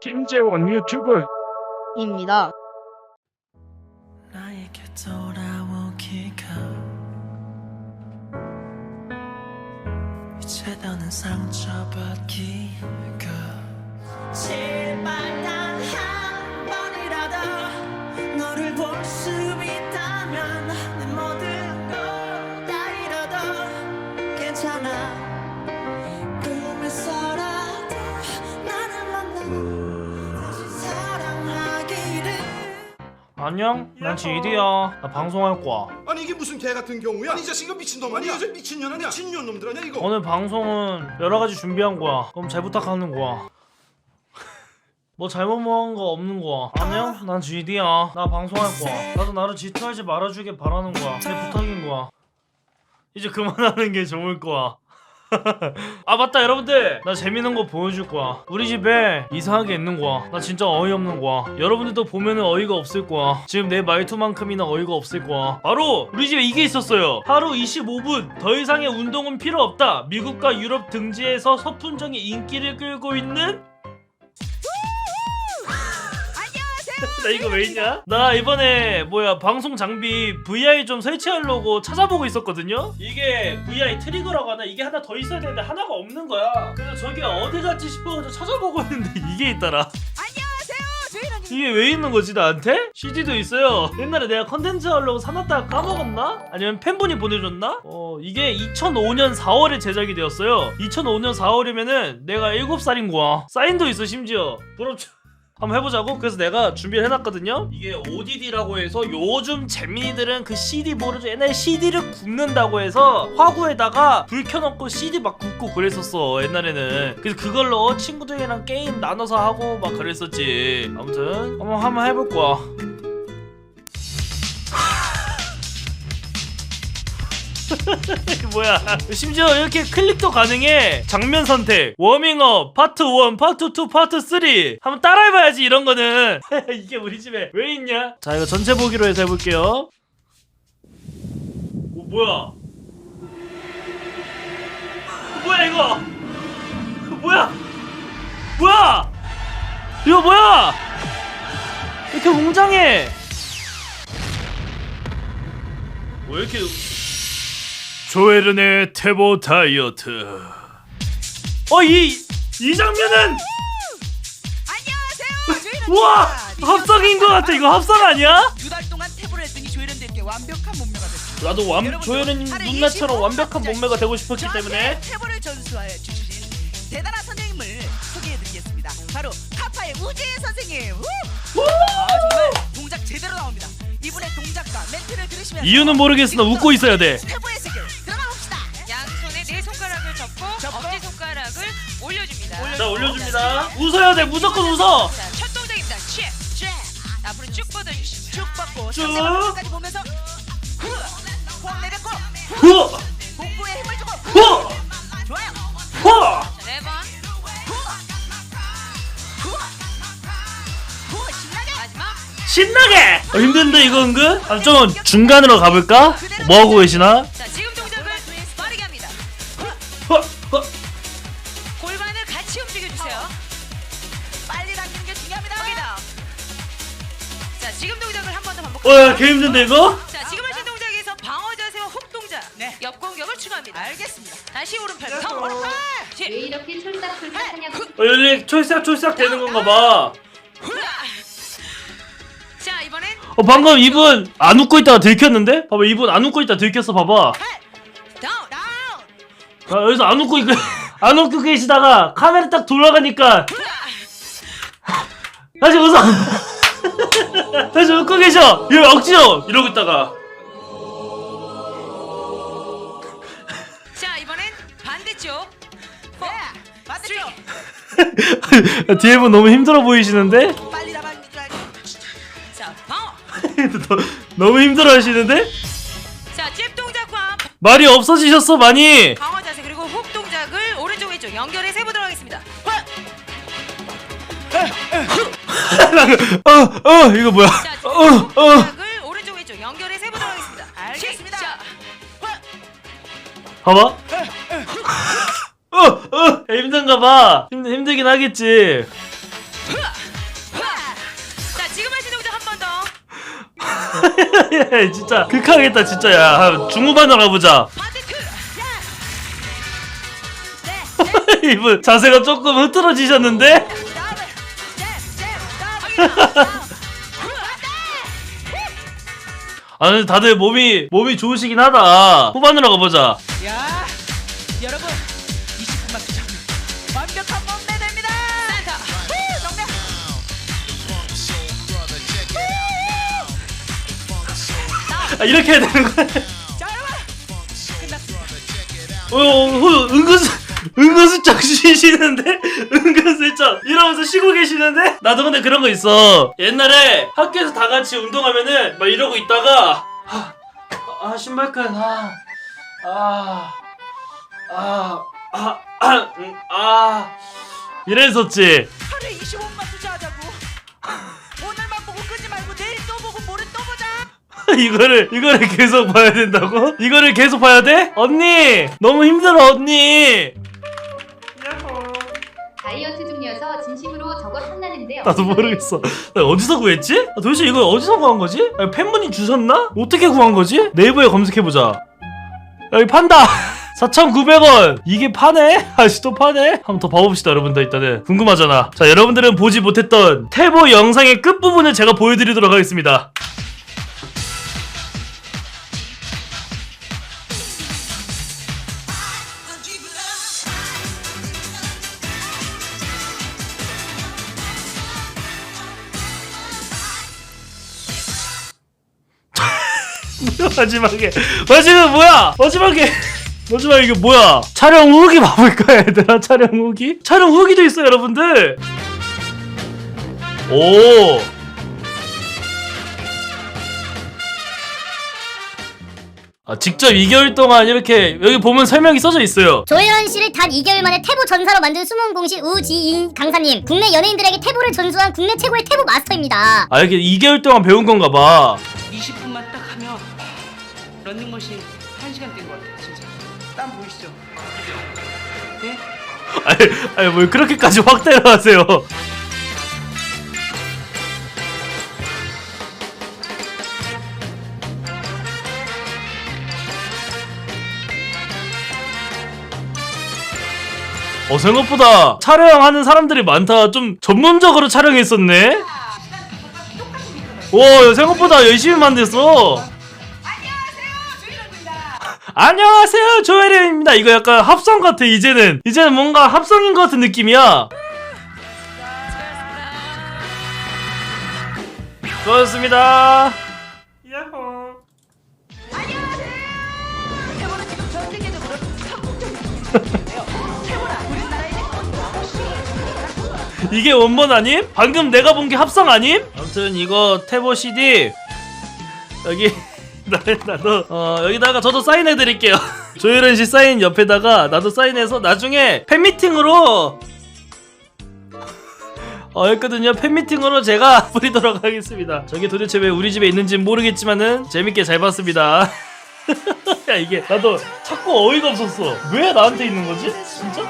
김재원 유튜브 입니다. 나에게 돌아오기가 이제 더는 상처받기가 제발 안녕? 난 지디야. 나 방송할 거야. 아니 이게 무슨 개 같은 경우야? 아니 이 자식아 미친놈 아니야? 저 미친년 아니야? 미친년 놈들 아니야 이거? 오늘 방송은 여러 가지 준비한 거야. 그럼 잘 부탁하는 거야. 뭐 잘못 먹은 거 없는 거야. 안녕? 난 GD야. 나 방송할 거야. 나도 나를 질투하지 말아주길 바라는 거야. 내 부탁인 거야. 이제 그만하는 게 좋을 거야. 아 맞다 여러분들. 나 재밌는 거 보여줄 거야. 우리 집에 이상하게 있는 거야. 나 진짜 어이없는 거야. 여러분들도 보면은 어이가 없을 거야. 지금 내 말투만큼이나 어이가 없을 거야. 바로 우리 집에 이게 있었어요. 하루 25분. 더 이상의 운동은 필요 없다. 미국과 유럽 등지에서 서푼정이 인기를 끌고 있는 나 이거 왜 있냐? 나 이번에 뭐야 방송 장비 VI 좀 설치하려고 찾아보고 있었거든요. 이게 VI 트리거라고 하나 이게 하나 더 있어야 되는데 하나가 없는 거야. 그래서 저게 어디 갔지 싶어가지고 찾아보고 있는데 이게 있더라. 이게 왜 있는 거지 나한테? CD도 있어요. 옛날에 내가 컨텐츠 하려고 사놨다가 까먹었나? 아니면 팬분이 보내줬나? 어 이게 2005년 4월에 제작이 되었어요. 2005년 4월이면은 내가 7살인 거야. 사인도 있어 심지어. 부럽죠? 한번 해보자고? 그래서 내가 준비를 해놨거든요? 이게 ODD라고 해서 요즘 잼민이들은 그 CD 모르죠? 옛날에 CD를 굽는다고 해서 화구에다가 불 켜놓고 CD 막 굽고 그랬었어 옛날에는 그래서 그걸로 친구들이랑 게임 나눠서 하고 막 그랬었지 아무튼 한번 한번 해볼 거야 뭐야? 심지어 이렇게 클릭도 가능해. 장면 선택 워밍업 파트 1 파트 2 파트 3 한번 따라해봐야지 이런 거는. 이게 우리 집에 왜 있냐? 자 이거 전체 보기로 해서 해볼게요. 오 뭐야? 뭐야 이거? 뭐야? 뭐야? 이거 뭐야? 이렇게 웅장해. 왜 이렇게 조에른의 태보 다이어트. 어, 이, 이 장면은! 안녕하세요. 우와! 합성인 것 같아. 이거 합성 아니야? 두달 동안 태보를 했더니 조혜련님께 완벽한 몸매가 됐습니다. 나도 완, 하루 누나처럼 25분 완벽한 몸매가 되고 싶었기 때문에. 태보를 전수하여 주신 대단한 선생님을 소개해드리겠습니다. 바로 카파의 우재 선생님. 우! 아 정말 동작 제대로 나옵니다. 이분의 동작과 멘트를 들으시면 이유는 모르겠으나 웃고 있어야 돼. 태보 자, 올려줍니다. 웃어야 돼. 무조건 웃어. 자, 첫 동작입니다. 쉐, 쉐. 앞으로 쭉 뻗어주시면 쭉 뻗고 쭉. 상대방까지 보면서 후! 호흡 내뱉고 후! 복부에 힘을 주고 후! 좋아요. 자, 네 번. 후 신나게 마지막. 신나게! 어, 힘든데, 이거 은근? 아, 좀 중간으로 가볼까? 뭐 하고 계시나? 자, 지금 동작을 빠르게 합니다. 후! 후! 골반을 같이 움직여주세요. 빨리 당기는 게 중요합니다. 거기다. 자, 지금 동작을 한 번더 어, 반복합니다. 야, 개 힘든데, 이거? 자, 지금 하신 동작에서 방어 자세와 훅 동작. 네. 옆 공격을 추가합니다. 알겠습니다. 다시 오른팔 성 오른팔. 왜 쉐. 이렇게 촐싹촐싹하냐고 어, 여기 촐싹촐싹 되는 건가 봐. 자, 이번엔 어 방금 이분 안 웃고 있다가 들켰는데? 봐봐 이분 안 웃고 있다 들켰어 봐봐 다운. 다운. 아, 여기서 안 웃고 있고 안 웃고 계시다가 카메라 딱 돌아가니까 다시 웃어 다시 웃고 계셔 이거 억지로 이러고 있다가 자, 이번엔 반대쪽. 네. 반대쪽. 뒤에 분 너무 힘들어 보이시는데? 빨리 나가는 줄 알고. 자, 방어. 너 무 힘들어 하시는데? 자, 잽 동작과 말이 없어지셨어 많이 방어 어, 어, 이거 뭐야? 자, 어, 어. 을 오른쪽 왼쪽 연결해 세보도록 하겠습니다. 알겠습니다. 봐봐. 어, 어, 힘든가 봐. 힘, 힘들긴 하겠지. 자, 지금 하신 동작 한 번 더. 야, 진짜 극하겠다 진짜 야 중후반으로 가보자 이분 자세가 조금 흐트러지셨는데? 아 근데 다들 몸이 몸이 좋으시긴 하다. 후반으로 가보자. 야 여러분 20분만 투자하면 완벽한 몸매 됩니다. 센터 후, 정면 아, 이렇게 해야 되는 거야? 자 여러분. 끝났습니다 어, 어, 은근슬, 은근슬쩍 쉬시는데? 은근슬쩍. 이러면서 쉬고 계시는데? 나도 근데 그런 거 있어. 옛날에 학교에서 다 같이 운동하면은 막 이러고 있다가, 아, 아 신발끈, 아, 아, 아, 아, 아, 음, 아. 이랬었지. 하루에 25분만 투자하자고 오늘만 보고 끄지 말고 내일 또 보고 모레 또 보자 이거를, 이거를 계속 봐야 된다고? 이거를 계속 봐야 돼? 언니! 너무 힘들어, 언니! 다이어트 중이어서 진심으로 저거 탐나는데 나도 모르겠어. 나 어디서 구했지? 아, 도대체 이걸 어디서 구한 거지? 아니, 팬분이 주셨나? 어떻게 구한 거지? 네이버에 검색해보자. 여기 판다! 4,900원! 이게 파네? 아직도 파네? 한번 더 봐봅시다, 여러분들. 일단은. 궁금하잖아. 자, 여러분들은 보지 못했던 태보 영상의 끝부분을 제가 보여드리도록 하겠습니다. 마지막에. 마지막에 뭐야? 마지막에. 마지막에 이게 뭐야? 촬영 후기 봐볼까 얘들아. 촬영 후기? 촬영 후기도 있어 여러분들. 오. 아, 직접 2개월 동안 이렇게 여기 보면 설명이 써져 있어요. 조혜연 씨를 단 2개월 만에 태보 전사로 만든 숨은 공시 우지인 강사님. 국내 연예인들에게 태보를 전수한 국내 최고의 태보 마스터입니다. 아 이렇게 2개월 동안 배운 건가 봐. 20분만 딱 하면 런닝머신 1시간 뛴것 같아요 진짜. 땀 보이시죠? 네? 아니, 아니 뭘 그렇게까지 확대를 하세요. 어 생각보다 촬영하는 사람들이 많다. 좀 전문적으로 촬영했었네. 와 생각보다 열심히 만들었어 안녕하세요 조혜련입니다. 이거 약간 합성 같아 이제는. 이제는 뭔가 합성인 것 같은 느낌이야. 수고하셨습니다. 야호. 이게 원본 아님? 방금 내가 본 게 합성 아님? 아무튼 이거 태보 CD 여기 나, 나도 어 여기다가 저도 사인해 드릴게요. 조혜련 씨 사인 옆에다가 나도 사인해서 나중에 팬미팅으로. 어 했거든요. 팬미팅으로 제가 부리도록 하겠습니다. 저게 도대체 왜 우리 집에 있는지 모르겠지만은 재밌게 잘 봤습니다. 야 이게 나도 자꾸 어이가 없었어. 왜 나한테 있는 거지? 진짜?